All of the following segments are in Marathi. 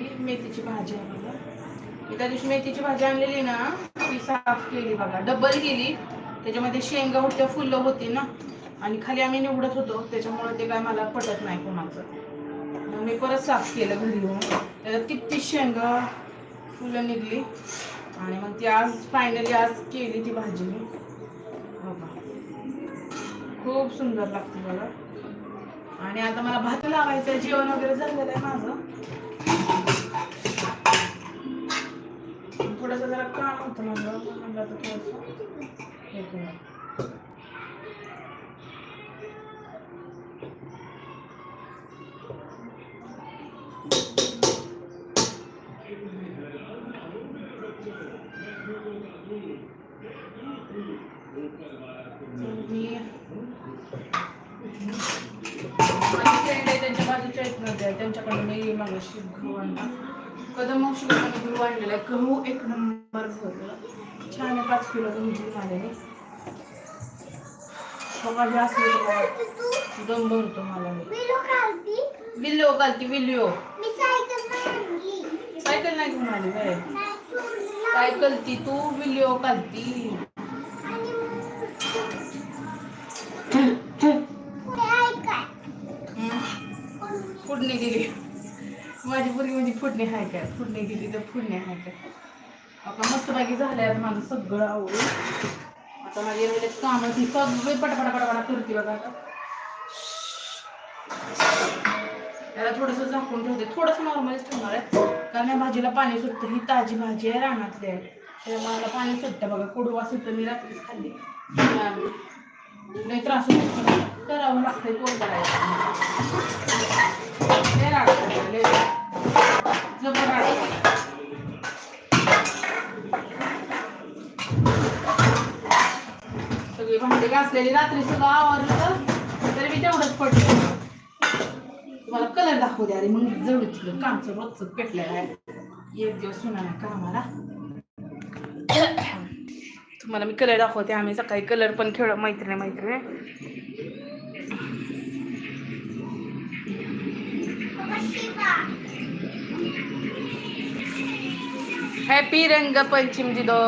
ही मेथीची भाजी आहे बघा. त्या दिवशी मेथीची भाजी आणलेली ना ती साफ केली बघा. डबल केली. त्याच्यामध्ये शेंगा होत्या फुलं होती ना. आणि खाली आम्ही निवडत होतो. त्याच्यामुळे ते काय मला पटत नाही कोणाचं. मग मी परत साफ केलं घरी येऊन. त्याच्यात किती शेंगा फुलं निघली. आणि मग ती आज फायनली आज केली ती भाजी मी. बघा. खूप सुंदर लागते बघा. आणि आता मला भात लावायचं आहे, जेवण वगैरे झालेलं आहे माझं. थोडंसं जरा काम होतं माझं म्हणलं तर थोडंसं. हे त्यांच्या बाजूच्या आहेत ना त्या त्यांच्याकडून मी मागाशी आणला. कदम मावशीकडून गहू आणलेला आहे. गहू एक नंबर छान आहे पाच किलो गहू दिली माझ्याने बघा दम भरतो मला. हे. विल्यो घालती विल्यो सायकल नाही घेऊन आली काय काय कलती तू? विल्यो घालती. फुडणी दिली माझी मुलगी म्हणजे फुडणी हाय काय? फुडणी गेली तर फुडणी हाय काय? आता मस्त बाकी झालंय आता माझं सगळं आवडून आता माझी एवढे कामं ती सगळे पटापटा पटापटा करते बघा आता. त्याला थोडंसं झाकून ठेवते. थोडंसं नॉर्मलच ठेवणार आहे. कारण या भाजीला पाणी सुटतं. ही ताजी भाजी आहे रानातली आहे. त्याला मला पाणी सुटतं बघा. कुडवा सुटतं. मी रात्रीच खाल्ली. नाही त्रास करावं लागतंय कोण करायचं जबर सगळी भांडी घासलेली रात्री सगळं आवडलं तरी मी तेवढंच पडलं. तुम्हाला कलर दाखवू द्या अरे मग जवळ तिकडं. कामचं रोजच पेटलेलं आहे एक दिवस सुना नाही कामाला. तुम्हाला मी कलर दाखवते. आम्ही सकाळी कलर पण खेळ मैत्रिणी मैत्रिणी. हॅपी रंगपंचमी दिदो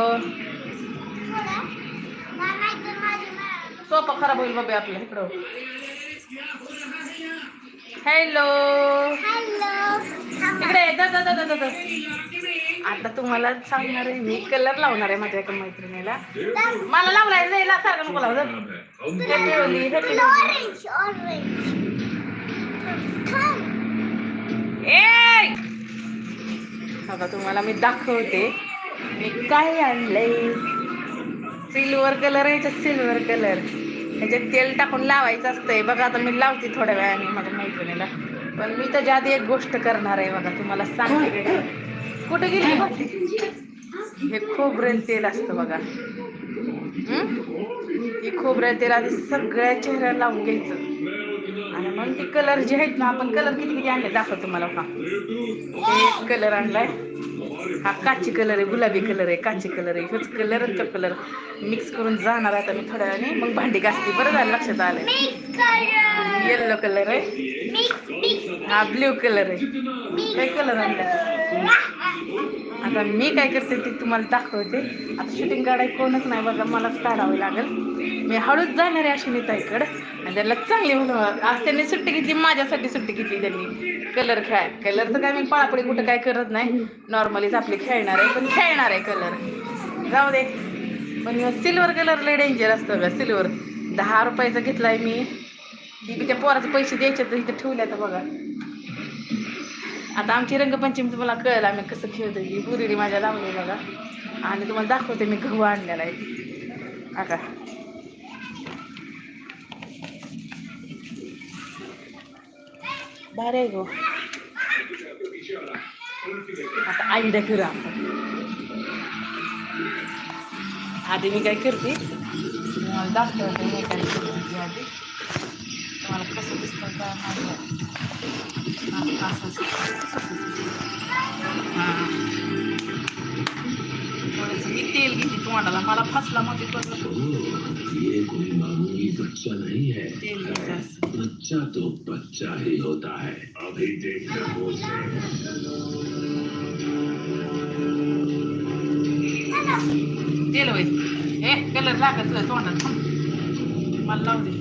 सोपा खराब होईल बाबा आपल्या इकडं. हॅलो इकडे ये, दा, दा, दा, दा, दा, दा. आता तुम्हाला सांगणार आहे मी कलर लावणार आहे माझ्या एका मैत्रिणीला. मला लावलाय नाही ला सारखं नको लावू हॅपी ए! बघा तुम्हाला मी दाखवते. मी काय आणलंय? सिल्वर कलर आहे सिल्वर कलर ह्याच्यात तेल टाकून लावायचं असतंय. बघा आता मी लावते थोड्या वेळाने माझ्या मैत्रिणीला. पण मी त्याच्या आधी एक गोष्ट करणार आहे बघा तुम्हाला सांगते? कुठे गेली? हे खोबरेल तेल असतं बघा. हं? खोबरेल तेल आधी सगळ्या चेहऱ्याला लावून घ्यायचं. आणि मग ते कलर जे आहेत ना आपण कलर किती किती आणले दाखवतो तुम्हाला का हे कलर आणलाय. हा काची कलर आहे गुलाबी कलर आहे काची कलर आहे. ह्योच कलर तो कलर मिक्स करून जाणार आता मी थोड्या वेळाने. मग भांडी घासते. बरं झालं लक्षात आलं. येल्लो कलर आहे. हा ब्ल्यू कलर आहे. काय कलर आणला आता मी काय करते ते तुम्हाला दाखवते. आता शूटिंग काढायला कोणच नाही बघा मलाच काढावं लागेल. मी हळूच जाणार आहे अश्विनीताईकडं आणि त्याला चांगली म्हणून आज त्यांनी सुट्टी घेतली माझ्यासाठी सुट्टी घेतली त्यांनी. कलर खेळाय. कलर तर काय मी पळापळी कुठं काय करत नाही. नॉर्मलीच आपले खेळणार आहे पण खेळणार आहे कलर जाऊ दे. पण सिल्वर कलर लय डेंजर असतं का सिल्वर दहा रुपयाचा घेतलाय मी. ती त्या पोराचे पैसे द्यायचे तर इथं ठेवले तर बघा. आता आमची रंगपंचमी तुम्हाला कळलं आम्ही कसं खेळतो ही बुरिडी माझ्या लावली बघा आणि तुम्हाला दाखवते मी गहू आणलेला आहे आता भारी आहे गो आता आयडिया करू आपण आधी मी काय करते तुम्हाला दाखवते मी काय करते आधी तुम्हाला कसं दिसतं काय मी तेल घेते तोंडाला मला फसला मध्ये तेल बच्चा तो बच्चा ही होता है अभी तेल हे कलर लागत तोंडाला मला लावते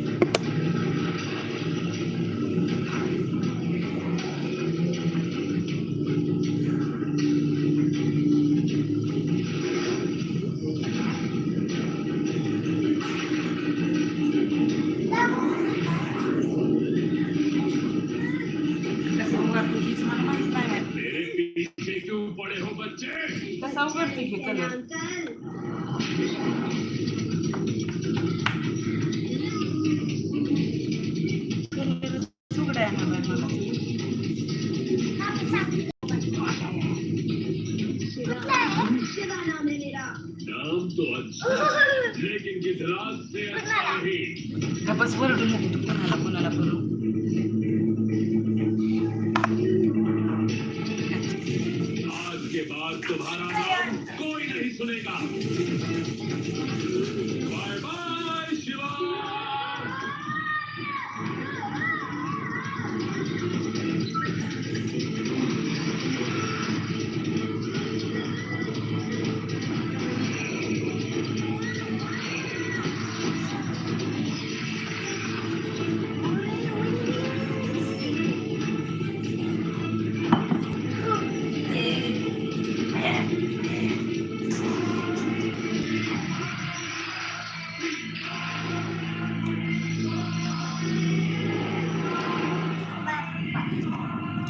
काम लेकिन गिजरात से अच्छा आज के बाद तुम्हारा नाम कोई नहीं सुनेगा। बाय बाय शिवा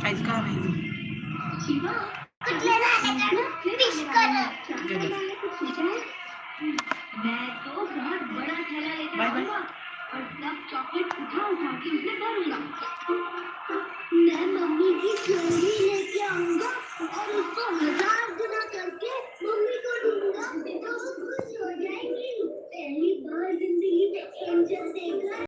काहीच का नाही मैं तो बहुत बड़ा थैला लेकर बाय बाय। आऊंगा और उसको चॉकलेट